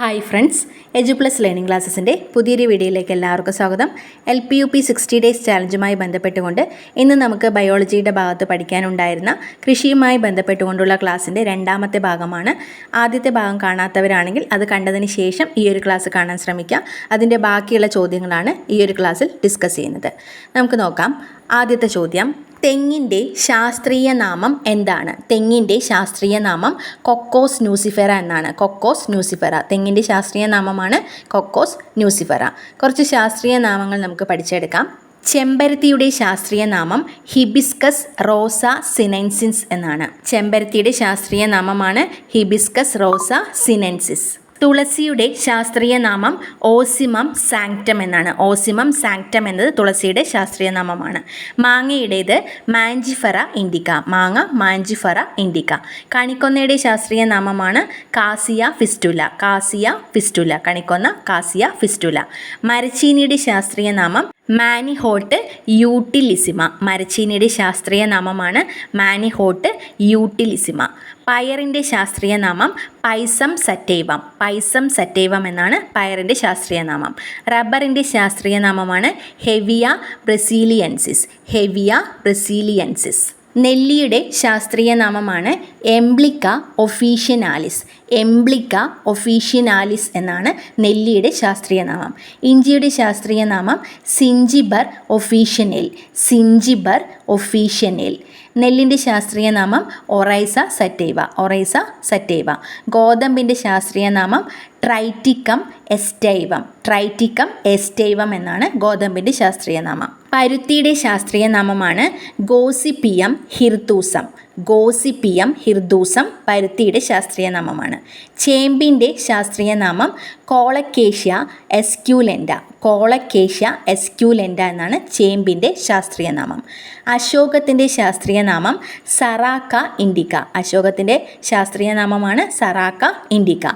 Hi friends edu plus learning ക്ലാസ്സസിന്റെ പുതിയൊരു വീഡിയോയിലേക്ക് എല്ലാവർക്കും സ്വാഗതം. L P U P sixty days ചാലഞ്ചുമായി ബന്ധപ്പെട്ടുകൊണ്ട് ഇന്ന് നമുക്ക് ബയോളജിയുടെ ഭാഗത്ത് പഠിക്കാനുണ്ടായിരുന്ന കൃഷിയുമായി ബന്ധപ്പെട്ടുകൊണ്ടുള്ള ക്ലാസ്സിന്റെ രണ്ടാമത്തെ ഭാഗമാണ്. ആദ്യത്തെ ഭാഗം കാണാത്തവരാണെങ്കിൽ അത് കണ്ടതിന് ശേഷം ഈ ഒരു ക്ലാസ് കാണാൻ ശ്രമിക്കാം. അതിന്റെ ബാക്കിയുള്ള ചോദ്യങ്ങളാണ് ഈ ഒരു ക്ലാസ്സിൽ ഡിസ്കസ് ചെയ്യുന്നത്. നമുക്ക് നോക്കാം. ആദ്യത്തെ ചോദ്യം തെങ്ങിന്റെ ശാസ്ത്രീയ നാമം എന്താണ്? തെങ്ങിന്റെ ശാസ്ത്രീയ നാമം കൊക്കോസ് ന്യൂസിഫെറ എന്നാണ്. Cocos nucifera. തെങ്ങിന്റെ ശാസ്ത്രീയ നാമമാണ് കൊക്കോസ് ന്യൂസിഫെറ. കുറച്ച് ശാസ്ത്രീയ നാമങ്ങൾ നമുക്ക് പഠിച്ചെടുക്കാം. ചെമ്പരത്തിയുടെ ശാസ്ത്രീയ നാമം ഹിബിസ്കസ് റോസ സിനൻസിൻസ് എന്നാണ്. ചെമ്പരത്തിയുടെ ശാസ്ത്രീയ നാമമാണ് ഹിബിസ്കസ് റോസ സിനൻസിസ് തുളസിയുടെ ശാസ്ത്രീയ നാമം ഓസിമം സാങ്റ്റം എന്നാണ്. ഓസിമം സാങ്റ്റം എന്നത് തുളസിയുടെ ശാസ്ത്രീയ നാമമാണ്. മാങ്ങയുടേത് മാഞ്ചിഫറ ഇൻഡിക്ക. മാങ്ങ മാഞ്ചിഫറ ഇൻഡിക്ക. കണിക്കൊന്നയുടെ ശാസ്ത്രീയ നാമമാണ് കാസിയ ഫിസ്റ്റുല. Cassia fistula. കണിക്കൊന്ന കാസിയ ഫിസ്റ്റുല. മരച്ചീനിയുടെ ശാസ്ത്രീയ നാമം മാനിഹോട്ട് യൂട്ടിലിസിമ. മരച്ചീനിയുടെ ശാസ്ത്രീയ നാമമാണ് മാനിഹോട്ട് യൂട്ടിലിസിമ. പയറിന്റെ ശാസ്ത്രീയ നാമം പൈസം സറ്റൈവം. പൈസം സറ്റൈവം എന്നാണ് പയറിന്റെ ശാസ്ത്രീയ നാമം. റബ്ബറിന്റെ ശാസ്ത്രീയ നാമമാണ് ഹെവിയ ബ്രസീലിയൻസിസ്. ഹെവിയ ബ്രസീലിയൻസിസ്. നെല്ലിയുടെ ശാസ്ത്രീയ നാമമാണ് എംബ്ലിക്ക ഒഫീഷ്യനാലിസ് എംബ്ലിക്ക ഒഫീഷ്യനാലിസ് എന്നാണ് നെല്ലിയുടെ ശാസ്ത്രീയ നാമം. ഇഞ്ചിയുടെ ശാസ്ത്രീയ നാമം സിഞ്ചിബർ ഒഫീഷ്യനെൽ സിഞ്ചിബർ ഒഫീഷ്യനെൽ നെല്ലിന്റെ ശാസ്ത്രീയ നാമം ഒറൈസ സറ്റൈവ ഒറൈസ സറ്റൈവ ഗോതമ്പിന്റെ ശാസ്ത്രീയ നാമം ട്രൈറ്റിക്കം എസ്റ്റൈവം ട്രൈറ്റിക്കം എസ്റ്റൈവം എന്നാണ് ഗോതമ്പിന്റെ ശാസ്ത്രീയ നാമം. പരുത്തിയുടെ ശാസ്ത്രീയ നാമമാണ് ഗോസിപ്പിയം ഹിർത്തൂസം ഗോസിപ്പിയം ഹിർദൂസം പരുത്തിയുടെ ശാസ്ത്രീയ നാമമാണ്. ചേമ്പിന്റെ ശാസ്ത്രീയ നാമം കോളക്കേഷ്യ എസ്ക്യൂലെൻഡ കോളക്കേഷ്യ എസ്ക്യൂലെൻഡ എന്നാണ് ചേമ്പിന്റെ ശാസ്ത്രീയ നാമം. അശോകത്തിന്റെ ശാസ്ത്രീയ നാമം സറാക്ക ഇൻഡിക്ക അശോകത്തിന്റെ ശാസ്ത്രീയ നാമമാണ് സറാക്ക ഇൻഡിക്ക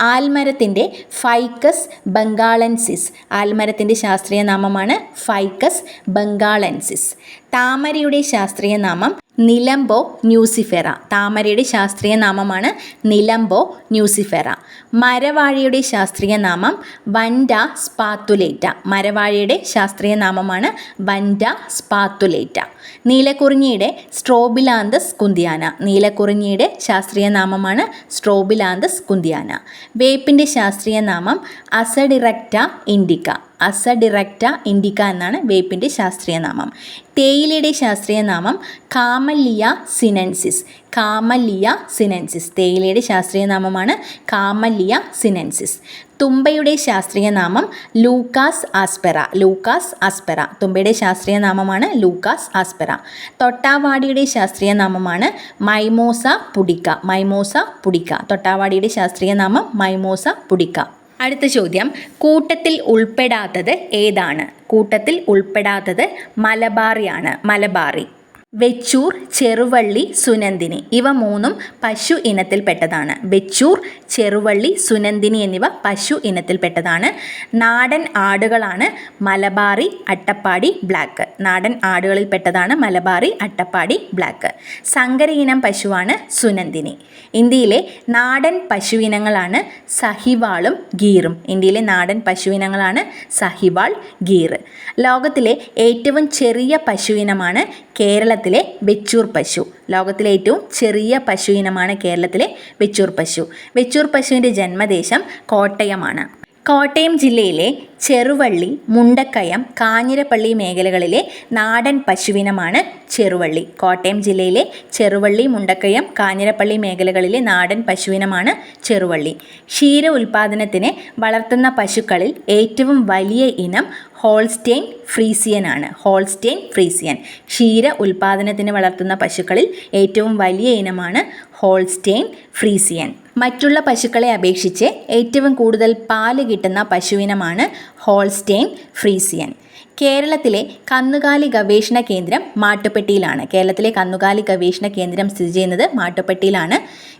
ആൽമരത്തിന്റെ ഫൈക്കസ് ബംഗാളൻസിസ്. ആൽമരത്തിന്റെ ശാസ്ത്രീയ നാമമാണ് ഫൈക്കസ് ബംഗാളൻസിസ്. താമരയുടെ ശാസ്ത്രീയ നാമം നിലംബോ ന്യൂസിഫെറ. താമരയുടെ ശാസ്ത്രീയ നാമമാണ് നിലംബോ ന്യൂസിഫെറ. മരവാഴിയുടെ ശാസ്ത്രീയ നാമം വൻഡ സ്പാത്തുലേറ്റ. മരവാഴിയുടെ ശാസ്ത്രീയ നാമമാണ് വൻഡ സ്പാത്തുലേറ്റ. നീലക്കുറിഞ്ഞിയുടെ സ്ട്രോബിലാന്തസ് കുന്തിയാന. നീലക്കുറിഞ്ഞിയുടെ ശാസ്ത്രീയ നാമമാണ് സ്ട്രോബിലാന്തസ് കുന്തിയാന. വേപ്പിന്റെ ശാസ്ത്രീയ നാമം അസഡിറക്റ്റ ഇൻഡിക്ക. അസഡിറക്റ്റ ഇൻഡിക്ക എന്നാണ് വേപ്പിന്റെ ശാസ്ത്രീയ നാമം തേയിലയുടെ ശാസ്ത്രീയ നാമം കാമല്ലിയ സിനൻസിസ്. കാമല്ലിയ സിനൻസിസ്. തേയിലയുടെ ശാസ്ത്രീയ നാമമാണ് കാമല്ലിയ സിനൻസിസ്. തുമ്പയുടെ ശാസ്ത്രീയ നാമം ലൂക്കാസ് ആസ്പെറ. ലൂക്കാസ് ആസ്പെറ. തുമ്പയുടെ ശാസ്ത്രീയ നാമമാണ് ലൂക്കാസ് ആസ്പെറ. തൊട്ടാവാടിയുടെ ശാസ്ത്രീയ നാമമാണ് മൈമോസ പുടിക്ക. മൈമോസ പുടിക്ക. തൊട്ടാവാടിയുടെ ശാസ്ത്രീയ നാമം മൈമോസ പുടിക്ക. അടുത്ത ചോദ്യം. കൂട്ടത്തിൽ ഉൾപ്പെടാത്തത് ഏതാണ്? കൂട്ടത്തിൽ ഉൾപ്പെടാത്തത് മലബാറിയാണ്. മലബാറി. വെച്ചൂർ ചെറുവള്ളി സുനന്ദിനി. ഇവ മൂന്നും പശു ഇനത്തിൽപ്പെട്ടതാണ്. വെച്ചൂർ ചെറുവള്ളി സുനന്ദിനി എന്നിവ പശു ഇനത്തിൽപ്പെട്ടതാണ്. നാടൻ ആടുകളാണ് മലബാറി അട്ടപ്പാടി ബ്ലാക്ക്. നാടൻ ആടുകളിൽപ്പെട്ടതാണ് മലബാറി അട്ടപ്പാടി ബ്ലാക്ക്. സങ്കര ഇനം പശുവാണ് സുനന്ദിനി. ഇന്ത്യയിലെ നാടൻ പശു ഇനങ്ങളാണ് സഹിവാളും ഗീറും. ഇന്ത്യയിലെ നാടൻ പശു ഇനങ്ങളാണ് സഹിവാൾ ഗീർ. ലോകത്തിലെ ഏറ്റവും ചെറിയ പശു ഇനമാണ് കേരളത്തിലെ വെച്ചൂർ പശു. ലോകത്തിലെ ഏറ്റവും ചെറിയ പശു ഇനമാണ് കേരളത്തിലെ വെച്ചൂർ പശു. വെച്ചൂർ പശുവിന്റെ ജന്മദേശം കോട്ടയമാണ്. കോട്ടയം ജില്ലയിലെ ചെറുവള്ളി മുണ്ടക്കയം കാഞ്ഞിരപ്പള്ളി മേഖലകളിലെ നാടൻ പശുവിനമാണ് ചെറുവള്ളി. കോട്ടയം ജില്ലയിലെ ചെറുവള്ളി മുണ്ടക്കയം കാഞ്ഞിരപ്പള്ളി മേഖലകളിലെ നാടൻ പശുവിനമാണ് ചെറുവള്ളി. ക്ഷീര ഉൽപാദനത്തിന് വളർത്തുന്ന പശുക്കളിൽ ഏറ്റവും വലിയ ഇനം ഹോൾസ്റ്റെയിൻ ഫ്രീസിയൻ ആണ് ഹോൾസ്റ്റെയിൻ ഫ്രീസിയൻ. ക്ഷീര ഉൽപാദനത്തിന് വളർത്തുന്ന പശുക്കളിൽ ഏറ്റവും വലിയ ഇനമാണ് ഹോൾസ്റ്റെയിൻ ഫ്രീസിയൻ. മറ്റുള്ള പശുക്കളെ അപേക്ഷിച്ച് ഏറ്റവും കൂടുതൽ പാൽ കിട്ടുന്ന പശുവിനമാണ് ഹോൾസ്റ്റെയിൻ ഫ്രീസിയൻ. കേരളത്തിലെ കന്നുകാലി ഗവേഷണ കേന്ദ്രം മാട്ടുപ്പെട്ടിയിലാണ്. കേരളത്തിലെ കന്നുകാലി ഗവേഷണ കേന്ദ്രം സ്ഥിതി ചെയ്യുന്നത് മാട്ടുപ്പെട്ടിയിലാണ്.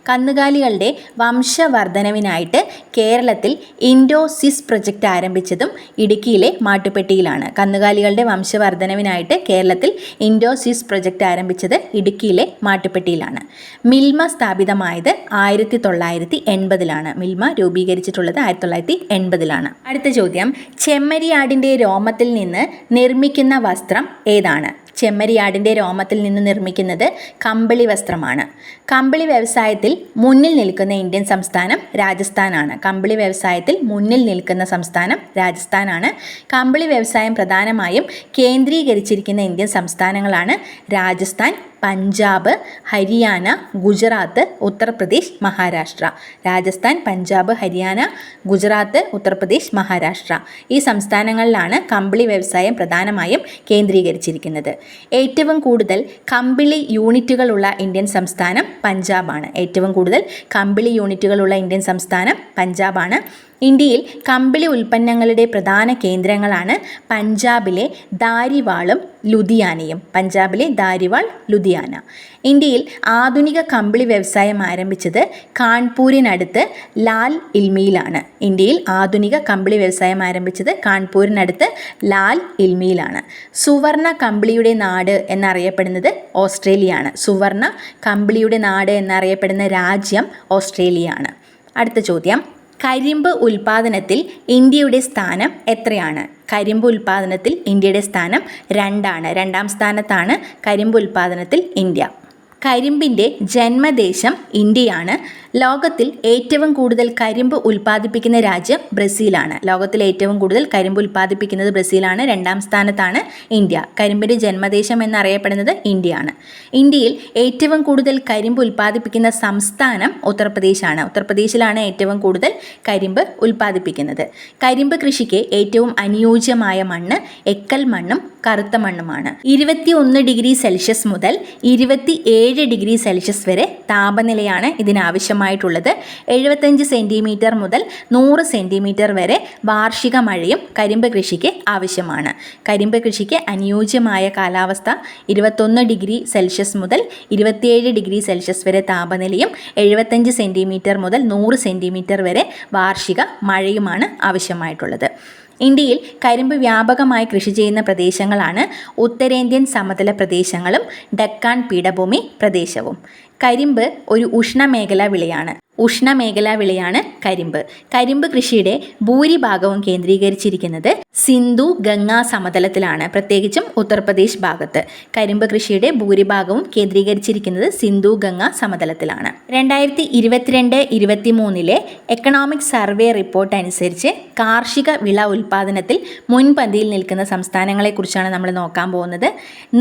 കന്നുകാലികളുടെ വംശവർദ്ധനവിനായിട്ട് കേരളത്തിൽ ഇൻഡോസിസ് പ്രൊജക്റ്റ് ആരംഭിച്ചതും ഇടുക്കിയിലെ മാട്ടുപ്പെട്ടിയിലാണ്. കന്നുകാലികളുടെ വംശവർദ്ധനവിനായിട്ട് കേരളത്തിൽ ഇൻഡോസിസ് പ്രൊജക്റ്റ് ആരംഭിച്ചത് ഇടുക്കിയിലെ മാട്ടുപ്പെട്ടിയിലാണ്. മിൽമ സ്ഥാപിതമായത് ആയിരത്തി തൊള്ളായിരത്തി എൺപതിലാണ് മിൽമ രൂപീകരിച്ചിട്ടുള്ളത് ആയിരത്തി തൊള്ളായിരത്തി എൺപതിലാണ് അടുത്ത ചോദ്യം. ചെമ്മരിയാടിന്റെ രോമത്തിൽ നിന്ന് നിർമ്മിക്കുന്ന വസ്ത്രം ഏതാണ്? ചെമ്മരിയാടിന്റെ രോമത്തിൽ നിന്ന് നിർമ്മിക്കുന്നത് കമ്പിളി വസ്ത്രമാണ്. കമ്പിളി വ്യവസായത്തിൽ മുന്നിൽ നിൽക്കുന്ന ഇന്ത്യൻ സംസ്ഥാനം രാജസ്ഥാനാണ്. കമ്പിളി വ്യവസായത്തിൽ മുന്നിൽ നിൽക്കുന്ന സംസ്ഥാനം രാജസ്ഥാനാണ്. കമ്പിളി വ്യവസായം പ്രധാനമായും കേന്ദ്രീകരിച്ചിരിക്കുന്ന ഇന്ത്യൻ സംസ്ഥാനങ്ങളാണ് രാജസ്ഥാൻ പഞ്ചാബ് ഹരിയാന ഗുജറാത്ത് ഉത്തർപ്രദേശ് മഹാരാഷ്ട്ര. രാജസ്ഥാൻ പഞ്ചാബ് ഹരിയാന ഗുജറാത്ത് ഉത്തർപ്രദേശ് മഹാരാഷ്ട്ര. ഈ സംസ്ഥാനങ്ങളിലാണ് കമ്പിളി വ്യവസായം പ്രധാനമായും കേന്ദ്രീകരിച്ചിരിക്കുന്നത്. ഏറ്റവും കൂടുതൽ കമ്പിളി യൂണിറ്റുകളുള്ള ഇന്ത്യൻ സംസ്ഥാനം പഞ്ചാബാണ്. ഏറ്റവും കൂടുതൽ കമ്പിളി യൂണിറ്റുകളുള്ള ഇന്ത്യൻ സംസ്ഥാനം പഞ്ചാബാണ്. ഇന്ത്യയിൽ കമ്പിളി ഉൽപ്പന്നങ്ങളുടെ പ്രധാന കേന്ദ്രങ്ങളാണ് പഞ്ചാബിലെ ദാരിവാളും ലുധിയാനയും. പഞ്ചാബിലെ ദാരിവാൾ ലുധിയാന. ഇന്ത്യയിൽ ആധുനിക കമ്പിളി വ്യവസായം ആരംഭിച്ചത് കാൺപൂരിനടുത്ത് ലാൽ ഇൽമിയിലാണ്. ഇന്ത്യയിൽ ആധുനിക കമ്പിളി വ്യവസായം ആരംഭിച്ചത് കാൺപൂരിനടുത്ത് ലാൽ ഇൽമിയിലാണ്. സുവർണ കമ്പിളിയുടെ നാട് എന്നറിയപ്പെടുന്നത് ഓസ്ട്രേലിയയാണ് സുവർണ കമ്പിളിയുടെ നാട് എന്നറിയപ്പെടുന്ന രാജ്യം ഓസ്ട്രേലിയയാണ് അടുത്ത ചോദ്യം. കരിമ്പ് ഉൽപാദനത്തിൽ ഇന്ത്യയുടെ സ്ഥാനം എത്രയാണ്? കരിമ്പ് ഉൽപാദനത്തിൽ ഇന്ത്യയുടെ സ്ഥാനം രണ്ടാണ്. രണ്ടാം സ്ഥാനത്താണ് കരിമ്പ് ഉൽപാദനത്തിൽ ഇന്ത്യ. കരിമ്പിന്റെ ജന്മദേശം ഇന്ത്യയാണ്. ലോകത്തിൽ ഏറ്റവും കൂടുതൽ കരിമ്പ് ഉൽപ്പാദിപ്പിക്കുന്ന രാജ്യം ബ്രസീലാണ്. ലോകത്തിൽ ഏറ്റവും കൂടുതൽ കരിമ്പ് ഉൽപ്പാദിപ്പിക്കുന്നത് ബ്രസീലാണ്. രണ്ടാം സ്ഥാനത്താണ് ഇന്ത്യ. കരിമ്പിന്റെ ജന്മദേശം എന്നറിയപ്പെടുന്നത് ഇന്ത്യയാണ്. ഇന്ത്യയിൽ ഏറ്റവും കൂടുതൽ കരിമ്പ് ഉൽപ്പാദിപ്പിക്കുന്ന സംസ്ഥാനം ഉത്തർപ്രദേശാണ്. ഉത്തർപ്രദേശിലാണ് ഏറ്റവും കൂടുതൽ കരിമ്പ് ഉൽപ്പാദിപ്പിക്കുന്നത്. കരിമ്പ് കൃഷിക്ക് ഏറ്റവും അനുയോജ്യമായ മണ്ണ് എക്കൽ മണ്ണും കറുത്ത മണ്ണുമാണ്. ഇരുപത്തി ഒന്ന് ഡിഗ്രി സെൽഷ്യസ് മുതൽ ഇരുപത്തി ഏഴ് ഡിഗ്രി സെൽഷ്യസ് വരെ താപനിലയാണ് ഇതിനാവശ്യമായിട്ടുള്ളത്. എഴുപത്തഞ്ച് സെന്റിമീറ്റർ മുതൽ നൂറ് സെന്റിമീറ്റർ വരെ വാർഷിക മഴയും കരിമ്പ് കൃഷിക്ക് ആവശ്യമാണ്. കരിമ്പ് കൃഷിക്ക് അനുയോജ്യമായ കാലാവസ്ഥ ഇരുപത്തൊന്ന് ഡിഗ്രി സെൽഷ്യസ് മുതൽ ഇരുപത്തിയേഴ് ഡിഗ്രി സെൽഷ്യസ് വരെ താപനിലയും എഴുപത്തഞ്ച് സെന്റിമീറ്റർ മുതൽ നൂറ് സെന്റിമീറ്റർ വരെ വാർഷിക മഴയുമാണ് ആവശ്യമായിട്ടുള്ളത്. ഇന്ത്യയിൽ കരിമ്പ് വ്യാപകമായി കൃഷി ചെയ്യുന്ന പ്രദേശങ്ങളാണ് ഉത്തരേന്ത്യൻ സമതല പ്രദേശങ്ങളും ഡക്കാൻ പീഠഭൂമി പ്രദേശവും. കരിമ്പ് ഒരു ഉഷ്ണമേഖലാ വിളയാണ്. ഉഷ്ണമേഖലാ വിളയാണ് കരിമ്പ്. കരിമ്പ് കൃഷിയുടെ ഭൂരിഭാഗവും കേന്ദ്രീകരിച്ചിരിക്കുന്നത് സിന്ധു ഗംഗാ സമതലത്തിലാണ് പ്രത്യേകിച്ചും ഉത്തർപ്രദേശ് ഭാഗത്ത്. കരിമ്പ് കൃഷിയുടെ ഭൂരിഭാഗവും കേന്ദ്രീകരിച്ചിരിക്കുന്നത് സിന്ധു ഗംഗാ സമതലത്തിലാണ്. രണ്ടായിരത്തി ഇരുപത്തിരണ്ട് ഇരുപത്തി മൂന്നിലെ എക്കണോമിക് സർവേ റിപ്പോർട്ട് അനുസരിച്ച് കാർഷിക വിള ഉൽപ്പാദനത്തിൽ മുൻപന്തിയിൽ നിൽക്കുന്ന സംസ്ഥാനങ്ങളെക്കുറിച്ചാണ് നമ്മൾ നോക്കാൻ പോകുന്നത്.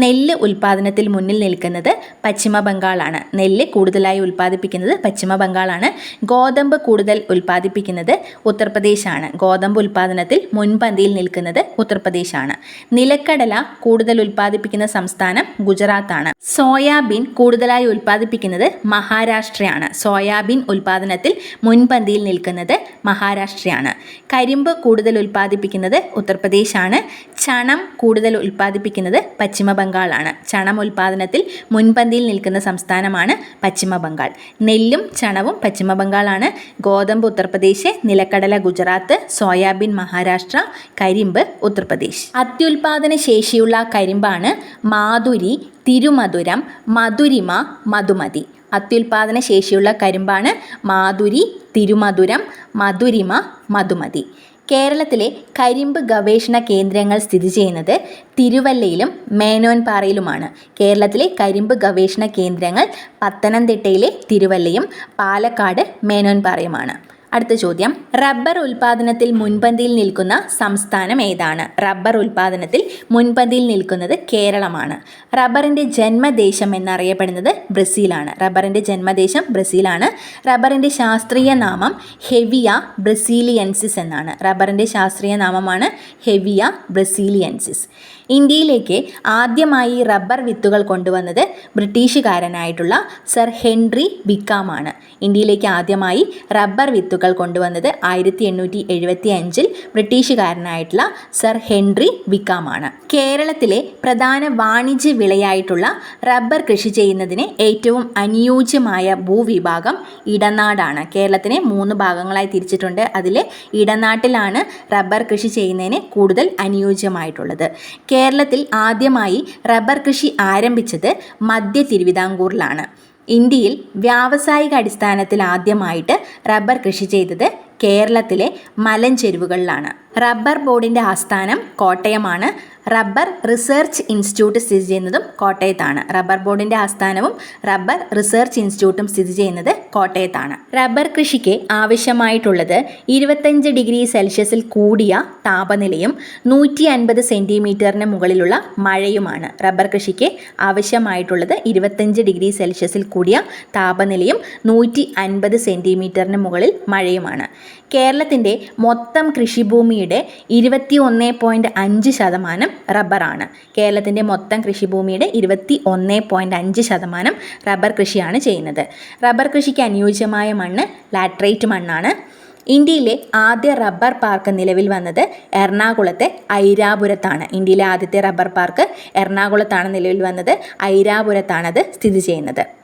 നെല്ല് ഉൽപ്പാദനത്തിൽ മുന്നിൽ നിൽക്കുന്നത് പശ്ചിമ ബംഗാളാണ് നെല്ല് കൂടുതലായി ഉൽപ്പാദിപ്പിക്കുന്നത് പശ്ചിമ ബംഗാളാണ്. ഗോതമ്പ് കൂടുതൽ ഉൽപ്പാദിപ്പിക്കുന്നത് ഉത്തർപ്രദേശാണ്. ഗോതമ്പ് ഉൽപ്പാദനത്തിൽ മുൻപന്തിയിൽ നിൽക്കുന്നത് ഉത്തർപ്രദേശാണ്. നിലക്കടല കൂടുതൽ ഉൽപ്പാദിപ്പിക്കുന്ന സംസ്ഥാനം ഗുജറാത്താണ്. സോയാബീൻ കൂടുതലായി ഉൽപ്പാദിപ്പിക്കുന്നത് മഹാരാഷ്ട്രയാണ്. സോയാബീൻ ഉൽപ്പാദനത്തിൽ മുൻപന്തിയിൽ നിൽക്കുന്നത് മഹാരാഷ്ട്രയാണ്. കരിമ്പ് കൂടുതൽ ഉൽപ്പാദിപ്പിക്കുന്നത് ഉത്തർപ്രദേശാണ്. ചണം കൂടുതൽ ഉൽപ്പാദിപ്പിക്കുന്നത് പശ്ചിമ ബംഗാളാണ്. ചണം ഉൽപ്പാദനത്തിൽ മുൻപന്തിയിൽ നിൽക്കുന്ന സംസ്ഥാനമാണ് പശ്ചിമ ബംഗാൾ. നെല്ലും ചണവും പശ്ചിമ ബംഗാളാണ്. ഗോതമ്പ് ഉത്തർപ്രദേശ് നിലക്കടല ഗുജറാത്ത് സോയാബീൻ മഹാരാഷ്ട്ര കരിമ്പ് ഉത്തർപ്രദേശ്. അത്യുൽപാദന ശേഷിയുള്ള കരിമ്പാണ് മാധുരി തിരുമധുരം മധുരിമ മധുമതി. അത്യുൽപാദന ശേഷിയുള്ള കരിമ്പാണ് മാധുരി തിരുമധുരം മധുരിമ മധുമതി. കേരളത്തിലെ കരിമ്പ് ഗവേഷണ കേന്ദ്രങ്ങൾ സ്ഥിതി ചെയ്യുന്നത് തിരുവല്ലയിലും മേനോൻപാറയിലുമാണ്. കേരളത്തിലെ കരിമ്പ് ഗവേഷണ കേന്ദ്രങ്ങൾ പത്തനംതിട്ടയിലെ തിരുവല്ലയും പാലക്കാട് മേനോൻപാറയുമാണ്. അടുത്ത ചോദ്യം. റബ്ബർ ഉൽപാദനത്തിൽ മുൻപന്തിയിൽ നിൽക്കുന്ന സംസ്ഥാനം ഏതാണ്? റബ്ബർ ഉൽപാദനത്തിൽ മുൻപന്തിയിൽ നിൽക്കുന്നത് കേരളമാണ്. റബ്ബറിന്റെ ജന്മദേശം എന്നറിയപ്പെടുന്നത് ബ്രസീലാണ്. റബ്ബറിന്റെ ജന്മദേശം ബ്രസീലാണ്. റബ്ബറിന്റെ ശാസ്ത്രീയ നാമം ഹെവിയ ബ്രസീലിയൻസിസ് എന്നാണ്. റബ്ബറിന്റെ ശാസ്ത്രീയ നാമമാണ് ഹെവിയ ബ്രസീലിയൻസിസ്. ഇന്ത്യയിലേക്ക് ആദ്യമായി റബ്ബർ വിത്തുകൾ കൊണ്ടുവന്നത് ബ്രിട്ടീഷുകാരനായിട്ടുള്ള സർ ഹെൻറി ബിക്കാമാണ് ഇന്ത്യയിലേക്ക് ആദ്യമായി റബ്ബർ വിത്തുകൾ തെളിവുകൾ കൊണ്ടുവന്നത് ആയിരത്തി എണ്ണൂറ്റി എഴുപത്തി അഞ്ചിൽ ബ്രിട്ടീഷുകാരനായിട്ടുള്ള സർ ഹെൻറി വിക്കാമാണ്. കേരളത്തിലെ പ്രധാന വാണിജ്യ വിളയായിട്ടുള്ള റബ്ബർ കൃഷി ചെയ്യുന്നതിന് ഏറ്റവും അനുയോജ്യമായ ഭൂവിഭാഗം ഇടനാടാണ്. കേരളത്തിനെ മൂന്ന് ഭാഗങ്ങളായി തിരിച്ചിട്ടുണ്ട്. അതിൽ ഇടനാട്ടിലാണ് റബ്ബർ കൃഷി ചെയ്യുന്നതിന് കൂടുതൽ അനുയോജ്യമായിട്ടുള്ളത്. കേരളത്തിൽ ആദ്യമായി റബ്ബർ കൃഷി ആരംഭിച്ചത് മധ്യ തിരുവിതാംകൂറിലാണ്. ഇന്ത്യയിൽ വ്യാവസായിക അടിസ്ഥാനത്തിൽ ആദ്യമായിട്ട് റബ്ബർ കൃഷി ചെയ്തത് കേരളത്തിലെ മലഞ്ചെരുവുകളിലാണ്. റബ്ബർ ബോർഡിന്റെ ആസ്ഥാനം കോട്ടയമാണ്. റബ്ബർ റിസർച്ച് ഇൻസ്റ്റിറ്റ്യൂട്ട് സ്ഥിതി ചെയ്യുന്നതും കോട്ടയത്താണ്. റബ്ബർ ബോർഡിന്റെ ആസ്ഥാനവും റബ്ബർ റിസർച്ച് ഇൻസ്റ്റിറ്റ്യൂട്ടും സ്ഥിതി ചെയ്യുന്നത് കോട്ടയത്താണ്. റബ്ബർ കൃഷിക്ക് ആവശ്യമായിട്ടുള്ളത് ഇരുപത്തഞ്ച് ഡിഗ്രി സെൽഷ്യസിൽ കൂടിയ താപനിലയും നൂറ്റി അൻപത് സെന്റിമീറ്ററിന് മുകളിലുള്ള മഴയുമാണ്. റബ്ബർ കൃഷിക്ക് ആവശ്യമായിട്ടുള്ളത് ഇരുപത്തഞ്ച് ഡിഗ്രി സെൽഷ്യസിൽ കൂടിയ താപനിലയും നൂറ്റി അൻപത് സെന്റിമീറ്ററിന് മുകളിൽ മഴയുമാണ്. കേരളത്തിന്റെ മൊത്തം കൃഷിഭൂമിയുടെ ഇരുപത്തി ഒന്ന് പോയിന്റ് അഞ്ച് ശതമാനം റബ്ബറാണ്. കേരളത്തിന്റെ മൊത്തം കൃഷിഭൂമിയുടെ ഇരുപത്തി ഒന്ന് പോയിന്റ് അഞ്ച് ശതമാനം റബ്ബർ കൃഷിയാണ് ചെയ്യുന്നത്. റബ്ബർ കൃഷിക്ക് അനുയോജ്യമായ മണ്ണ് ലാട്രേറ്റ് മണ്ണാണ്. ഇന്ത്യയിലെ ആദ്യ റബ്ബർ പാർക്ക് നിലവിൽ വന്നത് എറണാകുളത്തെ ഐരാപുരത്താണ്. ഇന്ത്യയിലെ ആദ്യത്തെ റബ്ബർ പാർക്ക് എറണാകുളത്താണ് നിലവിൽ വന്നത്. ഐരാപുരത്താണത് സ്ഥിതി ചെയ്യുന്നത്.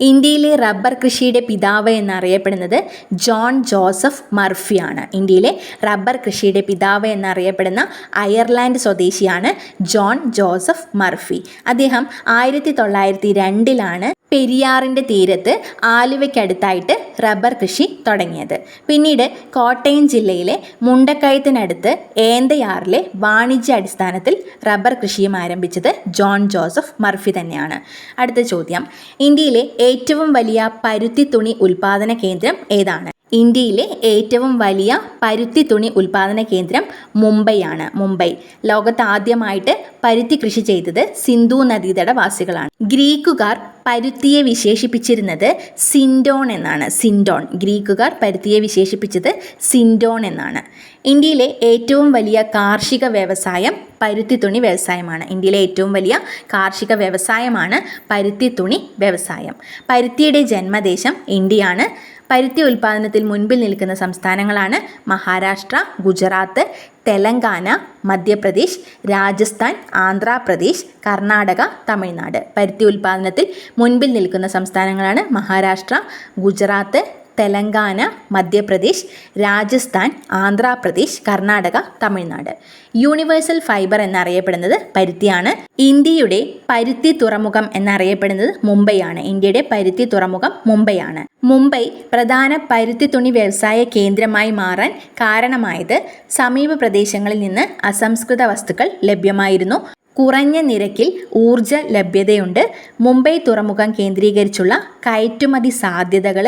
ഇന്ത്യയിലെ റബ്ബർ കൃഷിയുടെ പിതാവ് എന്നറിയപ്പെടുന്നത് ജോൺ ജോസഫ് മർഫിയാണ്. ഇന്ത്യയിലെ റബ്ബർ കൃഷിയുടെ പിതാവ് എന്നറിയപ്പെടുന്ന അയർലാൻഡ് സ്വദേശിയാണ് ജോൺ ജോസഫ് മർഫി. അദ്ദേഹം ആയിരത്തി തൊള്ളായിരത്തി രണ്ടിലാണ് പെരിയാറിന്റെ തീരത്ത് ആലുവയ്ക്കടുത്തായിട്ട് റബ്ബർ കൃഷി തുടങ്ങിയത്. പിന്നീട് കോട്ടയം ജില്ലയിലെ മുണ്ടക്കയത്തിനടുത്ത് ഏന്തയാറിലെ വാണിജ്യ അടിസ്ഥാനത്തിൽ റബ്ബർ കൃഷിയും ആരംഭിച്ചത് ജോൺ ജോസഫ് മർഫി തന്നെയാണ്. അടുത്ത ചോദ്യം. ഇന്ത്യയിലെ ഏറ്റവും വലിയ പരുത്തി തുണി ഉൽപാദന കേന്ദ്രം ഏതാണ്? ഇന്ത്യയിലെ ഏറ്റവും വലിയ പരുത്തി തുണി ഉൽപാദന കേന്ദ്രം മുംബൈയാണ്. മുംബൈ. ലോകത്ത് ആദ്യമായിട്ട് പരുത്തി കൃഷി ചെയ്തത് സിന്ധു നദീതട വാസികളാണ് ഗ്രീക്കുകാർ പരുത്തിയെ വിശേഷിപ്പിച്ചിരുന്നത് സിൻഡോൺ എന്നാണ്. സിൻഡോൺ. ഗ്രീക്കുകാർ പരുത്തിയെ വിശേഷിപ്പിച്ചത് സിൻഡോൺ എന്നാണ്. ഇന്ത്യയിലെ ഏറ്റവും വലിയ കാർഷിക വ്യവസായം പരുത്തി തുണി വ്യവസായമാണ്. ഇന്ത്യയിലെ ഏറ്റവും വലിയ കാർഷിക വ്യവസായമാണ് പരുത്തി തുണി വ്യവസായം. പരുത്തിയുടെ ജന്മദേശം ഇന്ത്യയാണ്. പരുത്തി ഉൽപ്പാദനത്തിൽ മുൻപിൽ നിൽക്കുന്ന സംസ്ഥാനങ്ങളാണ് മഹാരാഷ്ട്ര ഗുജറാത്ത് തെലങ്കാന മധ്യപ്രദേശ് രാജസ്ഥാൻ ആന്ധ്രാപ്രദേശ് കർണാടക തമിഴ്നാട്. പരുത്തി ഉൽപ്പാദനത്തിൽ മുൻപിൽ നിൽക്കുന്ന സംസ്ഥാനങ്ങളാണ് മഹാരാഷ്ട്ര ഗുജറാത്ത് തെലങ്കാന മധ്യപ്രദേശ് രാജസ്ഥാൻ ആന്ധ്രാപ്രദേശ് കർണാടക തമിഴ്നാട്. യൂണിവേഴ്സൽ ഫൈബർ എന്നറിയപ്പെടുന്നത് പരുത്തിയാണ്. ഇന്ത്യയുടെ പരുത്തി തുറമുഖം എന്നറിയപ്പെടുന്നത് മുംബൈയാണ്. ഇന്ത്യയുടെ പരുത്തി തുറമുഖം മുംബൈയാണ്. മുംബൈ പ്രധാന പരുത്തി തുണി വ്യവസായ കേന്ദ്രമായി മാറാൻ കാരണമായത് സമീപ പ്രദേശങ്ങളിൽ നിന്ന് അസംസ്കൃത വസ്തുക്കൾ ലഭ്യമായിരുന്നു. കുറഞ്ഞ നിരക്കിൽ ഊർജ ലഭ്യതയുണ്ട്. മുംബൈ തുറമുഖം കേന്ദ്രീകരിച്ചുള്ള കയറ്റുമതി സാധ്യതകൾ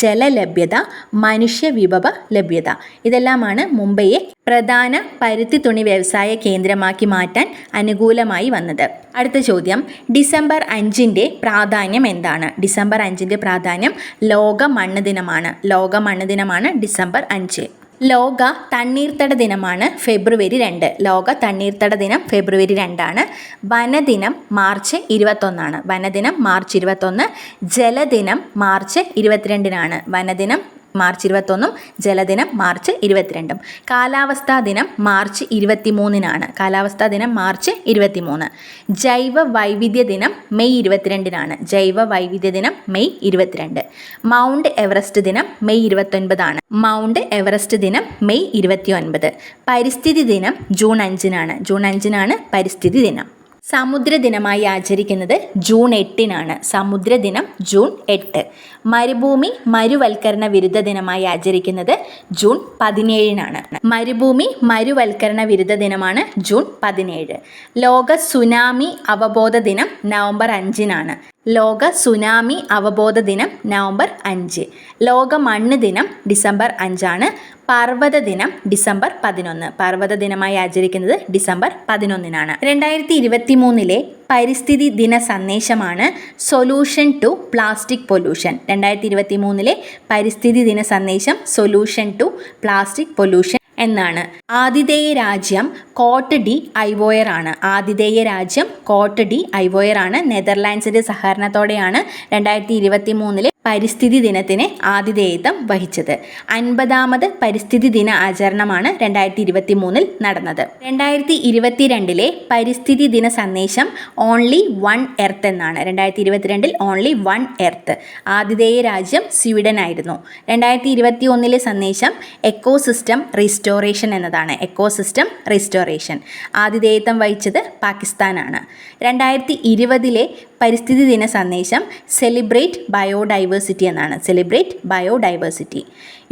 ജലലഭ്യത മനുഷ്യ വിഭവ ലഭ്യത. ഇതെല്ലാമാണ് മുംബൈയെ പ്രധാന പരുത്തി തുണി വ്യവസായ കേന്ദ്രമാക്കി മാറ്റാൻ അനുകൂലമായി വന്നത്. അടുത്ത ചോദ്യം. ഡിസംബർ അഞ്ചിന്റെ പ്രാധാന്യം എന്താണ്? ഡിസംബർ അഞ്ചിന്റെ പ്രാധാന്യം ലോക മണ്ണ് ദിനമാണ് ലോക മണ്ണ് ദിനമാണ് ഡിസംബർ അഞ്ച്. ലോക തണ്ണീർത്തട ദിനമാണ് ഫെബ്രുവരി രണ്ട്. ലോക തണ്ണീർത്തട ദിനം ഫെബ്രുവരി രണ്ടാണ്. വനദിനം മാർച്ച് ഇരുപത്തൊന്നാണ്. വനദിനം മാർച്ച് ഇരുപത്തൊന്ന്. ജലദിനം മാർച്ച് ഇരുപത്തിരണ്ടിനാണ്. വനദിനം മാർച്ച് ഇരുപത്തൊന്നും ജലദിനം മാർച്ച് ഇരുപത്തിരണ്ടും. കാലാവസ്ഥാ ദിനം മാർച്ച് ഇരുപത്തിമൂന്നിനാണ്. കാലാവസ്ഥാ ദിനം മാർച്ച് ഇരുപത്തിമൂന്ന്. ജൈവ വൈവിധ്യ ദിനം മെയ് ഇരുപത്തിരണ്ടിനാണ്. ജൈവ വൈവിധ്യ ദിനം മെയ് ഇരുപത്തിരണ്ട്. മൗണ്ട് എവറസ്റ്റ് ദിനം മെയ് ഇരുപത്തൊൻപതാണ്. മൗണ്ട് എവറസ്റ്റ് ദിനം മെയ് ഇരുപത്തിയൊൻപത്. പരിസ്ഥിതി ദിനം ജൂൺ അഞ്ചിനാണ്. ജൂൺ അഞ്ചിനാണ് പരിസ്ഥിതി ദിനം. സമുദ്ര ദിനമായി ആചരിക്കുന്നത് ജൂൺ എട്ടിനാണ്. സമുദ്ര ദിനം ജൂൺ എട്ട്. മരുഭൂമി മരുവൽക്കരണ വിരുദ്ധ ദിനമായി ആചരിക്കുന്നത് ജൂൺ പതിനേഴിനാണ്. മരുഭൂമി മരുവൽക്കരണ വിരുദ്ധ ദിനമാണ് ജൂൺ പതിനേഴ്. ലോക സുനാമി അവബോധ ദിനം നവംബർ അഞ്ചിനാണ്. ലോക സുനാമി അവബോധ ദിനം നവംബർ അഞ്ച്. ലോക മണ്ണ് ദിനം ഡിസംബർ അഞ്ചാണ്. പർവത ദിനം ഡിസംബർ പതിനൊന്ന്. പർവത ദിനമായി ആചരിക്കുന്നത് ഡിസംബർ പതിനൊന്നിനാണ്. രണ്ടായിരത്തി ഇരുപത്തി മൂന്നിലെ പരിസ്ഥിതി ദിന സന്ദേശമാണ് സൊല്യൂഷൻ ടു പ്ലാസ്റ്റിക് പൊല്യൂഷൻ. രണ്ടായിരത്തി ഇരുപത്തി മൂന്നിലെ പരിസ്ഥിതി ദിന സന്ദേശം സൊല്യൂഷൻ ടു പ്ലാസ്റ്റിക് പൊല്യൂഷൻ. എന്നാണ്. ആതിഥേയ രാജ്യം കോട്ട് ഡി ഐവോയർ ആണ് ആതിഥേയ രാജ്യം കോട്ട് ഡി ഐവോയർ ആണ് നെതർലാൻഡ്സിന്റെ സഹകരണത്തോടെയാണ് രണ്ടായിരത്തി ഇരുപത്തി മൂന്നിലെ പരിസ്ഥിതി ദിനത്തിന് ആതിഥേയത്വം വഹിച്ചത്. അൻപതാമത് പരിസ്ഥിതി ദിന ആചരണമാണ് രണ്ടായിരത്തി ഇരുപത്തി മൂന്നിൽ നടന്നത്. രണ്ടായിരത്തി ഇരുപത്തിരണ്ടിലെ പരിസ്ഥിതി ദിന സന്ദേശം ഓൺലി വൺ എർത്ത് എന്നാണ്. രണ്ടായിരത്തി ഇരുപത്തിരണ്ടിൽ ഓൺലി വൺ എർത്ത് ആതിഥേയ രാജ്യം സ്വീഡൻ ആയിരുന്നു രണ്ടായിരത്തി ഇരുപത്തി ഒന്നിലെ സന്ദേശം എക്കോസിസ്റ്റം റിസ്റ്റോറേഷൻ എന്നതാണ്. എക്കോസിസ്റ്റം റിസ്റ്റോറേഷൻ ആതിഥേയത്വം വഹിച്ചത് പാകിസ്ഥാനാണ്. രണ്ടായിരത്തി ഇരുപതിലെ പരിസ്ഥിതി ദിന സന്ദേശം സെലിബ്രേറ്റ് ബയോഡൈവേഴ്സിറ്റി എന്നാണ്. Celebrate biodiversity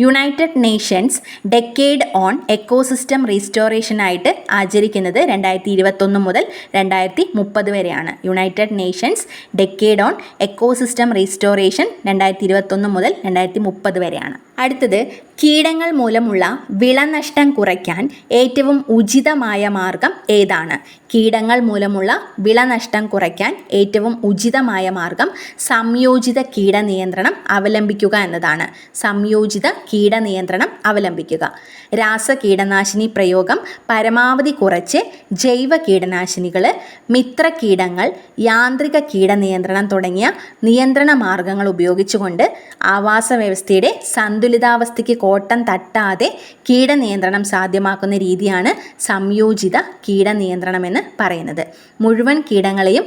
United Nations decade on ecosystem റീസ്റ്റോറേഷനായിട്ട് ആചരിക്കുന്നത് രണ്ടായിരത്തി ഇരുപത്തൊന്ന് മുതൽ രണ്ടായിരത്തി മുപ്പത് വരെയാണ്. United Nations decade on ecosystem restoration രണ്ടായിരത്തി ഇരുപത്തൊന്ന് മുതൽ രണ്ടായിരത്തി മുപ്പത് വരെയാണ്. അടുത്തത് കീടങ്ങൾ മൂലമുള്ള വിളനഷ്ടം കുറയ്ക്കാൻ ഏറ്റവും ഉചിതമായ മാർഗം ഏതാണ്? കീടങ്ങൾ മൂലമുള്ള വിളനഷ്ടം കുറയ്ക്കാൻ ഏറ്റവും ഉചിതമായ മാർഗം സംയോജിത കീടനിയന്ത്രണം അവലംബിക്കുക എന്നതാണ്. സംയോജിത കീടനിയന്ത്രണം അവലംബിക്കുക. രാസ കീടനാശിനി പ്രയോഗം പരമാവധി കുറച്ച് ജൈവ കീടനാശിനികൾ മിത്ര കീടങ്ങൾ യാന്ത്രിക കീടനിയന്ത്രണം തുടങ്ങിയ നിയന്ത്രണ മാർഗങ്ങൾ ഉപയോഗിച്ചുകൊണ്ട് ആവാസ വ്യവസ്ഥയുടെ സന്തുലിതാവസ്ഥയ്ക്ക് കോട്ടം തട്ടാതെ കീടനിയന്ത്രണം സാധ്യമാക്കുന്ന രീതിയാണ് സംയോജിത കീടനിയന്ത്രണമെന്ന് പറയുന്നത്. മുഴുവൻ കീടങ്ങളെയും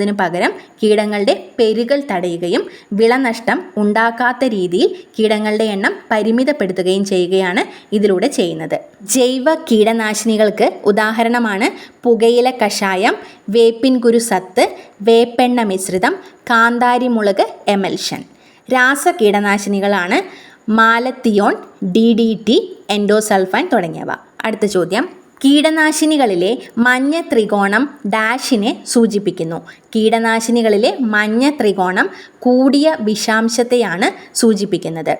കൊന്നൊടുക്കുന്നതിന് പകരം കീടങ്ങളുടെ പെരുകൾ തടയുകയും വിളനഷ്ടം ഉണ്ടാക്കാത്ത രീതിയിൽ കീടങ്ങളുടെ എണ്ണം പരിമിതപ്പെടുത്തുകയും ചെയ്യുകയാണ് ഇതിലൂടെ ചെയ്യുന്നത്. ജൈവ കീടനാശിനികൾക്ക് ഉദാഹരണമാണ് പുകയില കഷായം വേപ്പിൻ കുരു സത്ത് വേപ്പെണ്ണ മിശ്രിതം കാന്താരിമുളക് എമൽഷൻ രാസ കീടനാശിനികളാണ് malathion D D T endosulfan തുടങ്ങിയവ. അടുത്ത ചോദ്യം. കീടനാശിനികളിലെ മഞ്ഞ ത്രികോണം ഡാഷിനെ സൂചിപ്പിക്കുന്നു. കീടനാശിനികളിലെ മഞ്ഞ ത്രികോണം കൂടിയ വിഷാംശത്തെയാണ് സൂചിപ്പിക്കുന്നത്.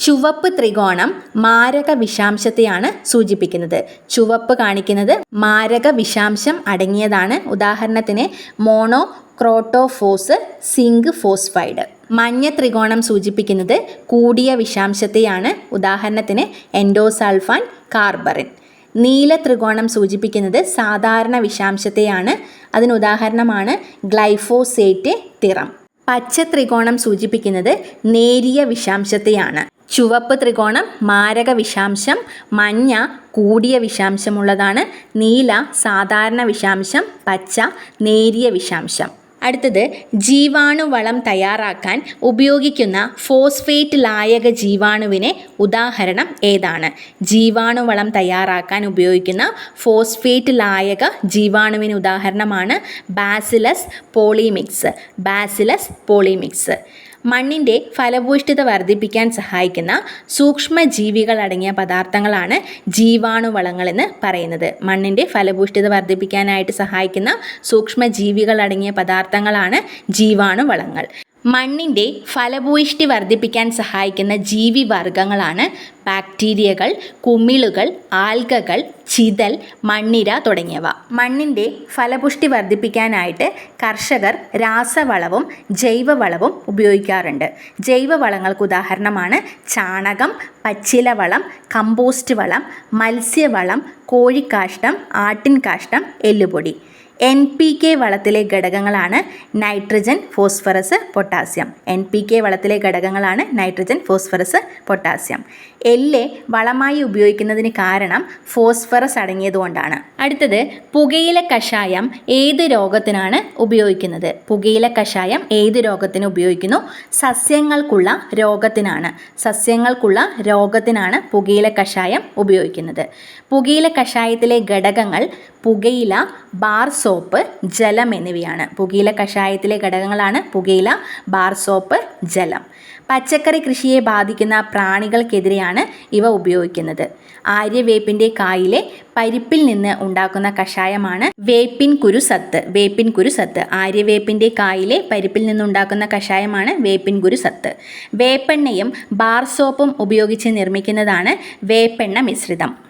ചുവപ്പ് ത്രികോണം മാരക വിഷാംശത്തെയാണ് സൂചിപ്പിക്കുന്നത്. ചുവപ്പ് കാണിക്കുന്നത് മാരക വിഷാംശം അടങ്ങിയതാണ്. ഉദാഹരണത്തിന് മോണോ ക്രോട്ടോഫോസ് സിങ്ക് ഫോസ്ഫൈഡ്. മഞ്ഞ ത്രികോണം സൂചിപ്പിക്കുന്നത് കൂടിയ വിഷാംശത്തെയാണ്. ഉദാഹരണത്തിന് എൻഡോസൾഫാൻ കാർബറിൻ. നീല ത്രികോണം സൂചിപ്പിക്കുന്നത് സാധാരണ വിഷാംശത്തെയാണ്. അതിന് ഉദാഹരണമാണ് ഗ്ലൈഫോസേറ്റ് തിറം. പച്ച ത്രികോണം സൂചിപ്പിക്കുന്നത് നേരിയ വിഷാംശത്തെയാണ്. ചുവപ്പ് ത്രികോണം മാരക വിഷാംശം മഞ്ഞ കൂടിയ വിഷാംശമുള്ളതാണ്. നീല സാധാരണ വിഷാംശം പച്ച നേരിയ വിഷാംശം. അടുത്തത് ജീവാണുവളം തയ്യാറാക്കാൻ ഉപയോഗിക്കുന്ന ഫോസ്ഫേറ്റ് ലായക ജീവാണുവിന് ഉദാഹരണം ഏതാണ്? ജീവാണുവളം തയ്യാറാക്കാൻ ഉപയോഗിക്കുന്ന ഫോസ്ഫേറ്റ് ലായക ജീവാണുവിന് ഉദാഹരണമാണ് ബാസിലസ് പോളിമിക്സ്. Bacillus polymyxa. മണ്ണിന്റെ ഫലഭൂയിഷ്ഠത വർദ്ധിപ്പിക്കാൻ സഹായിക്കുന്ന സൂക്ഷ്മജീവികൾ അടങ്ങിയ പദാർത്ഥങ്ങളാണ് ജീവാണുവളങ്ങളെന്ന് പറയുന്നത്. മണ്ണിന്റെ ഫലഭൂയിഷ്ഠത വർദ്ധിപ്പിക്കാനായിട്ട് സഹായിക്കുന്ന സൂക്ഷ്മജീവികൾ അടങ്ങിയ പദാർത്ഥങ്ങളാണ് ജീവാണുവളങ്ങൾ. മണ്ണിന്റെ ഫലഭൂയിഷ്ടി വർദ്ധിപ്പിക്കാൻ സഹായിക്കുന്ന ജീവിവർഗങ്ങളാണ് ബാക്ടീരിയകൾ കുമിളുകൾ ആൽഗകൾ ചിതൽ മണ്ണിര തുടങ്ങിയവ. മണ്ണിന്റെ ഫലപുഷ്ടി വർദ്ധിപ്പിക്കാനായിട്ട് കർഷകർ രാസവളവും ജൈവവളവും ഉപയോഗിക്കാറുണ്ട്. ജൈവവളങ്ങൾക്ക് ഉദാഹരണമാണ് ചാണകം പച്ചിലവളം കമ്പോസ്റ്റ് വളം മത്സ്യവളം കോഴിക്കാഷ്ടം ആട്ടിൻകാഷ്ടം എല്ലുപൊടി. എൻ പി കെ വളത്തിലെ ഘടകങ്ങളാണ് nitrogen phosphorus potassium N P K വളത്തിലെ ഘടകങ്ങളാണ് നൈട്രജൻ ഫോസ്ഫറസ് പൊട്ടാസ്യം എല്ല് വളമായി ഉപയോഗിക്കുന്നതിന് കാരണം ഫോസ്ഫറസ് അടങ്ങിയതുകൊണ്ടാണ് അടുത്തത് പുകയില കഷായം ഏത് രോഗത്തിനാണ് ഉപയോഗിക്കുന്നത്? പുകയില കഷായം ഏത് രോഗത്തിന് ഉപയോഗിക്കുന്നു? സസ്യങ്ങൾക്കുള്ള രോഗത്തിനാണ്. സസ്യങ്ങൾക്കുള്ള രോഗത്തിനാണ് പുകയില കഷായം ഉപയോഗിക്കുന്നത്. പുകയില കഷായത്തിലെ ഘടകങ്ങൾ പുകയില ബാർ സോപ്പ് ജലം എന്നിവയാണ്. പുകയില കഷായത്തിലെ ഘടകങ്ങളാണ് പുകയില ബാർ സോപ്പ് ജലം. പച്ചക്കറി കൃഷിയെ ബാധിക്കുന്ന പ്രാണികൾക്കെതിരെയാണ് ഇവ ഉപയോഗിക്കുന്നത്. ആര്യവേപ്പിന്റെ കായിലെ പരിപ്പിൽ നിന്ന് ഉണ്ടാക്കുന്ന കഷായമാണ് വേപ്പിൻ കുരുസത്ത് വേപ്പിൻ കുരുസത്ത് ആര്യവേപ്പിന്റെ കായിലെ പരിപ്പിൽ നിന്നുണ്ടാക്കുന്ന കഷായമാണ് വേപ്പിൻ കുരുസത്ത് വേപ്പെണ്ണയും ബാർ സോപ്പും ഉപയോഗിച്ച് നിർമ്മിക്കുന്നതാണ് വേപ്പെണ്ണ മിശ്രിതം.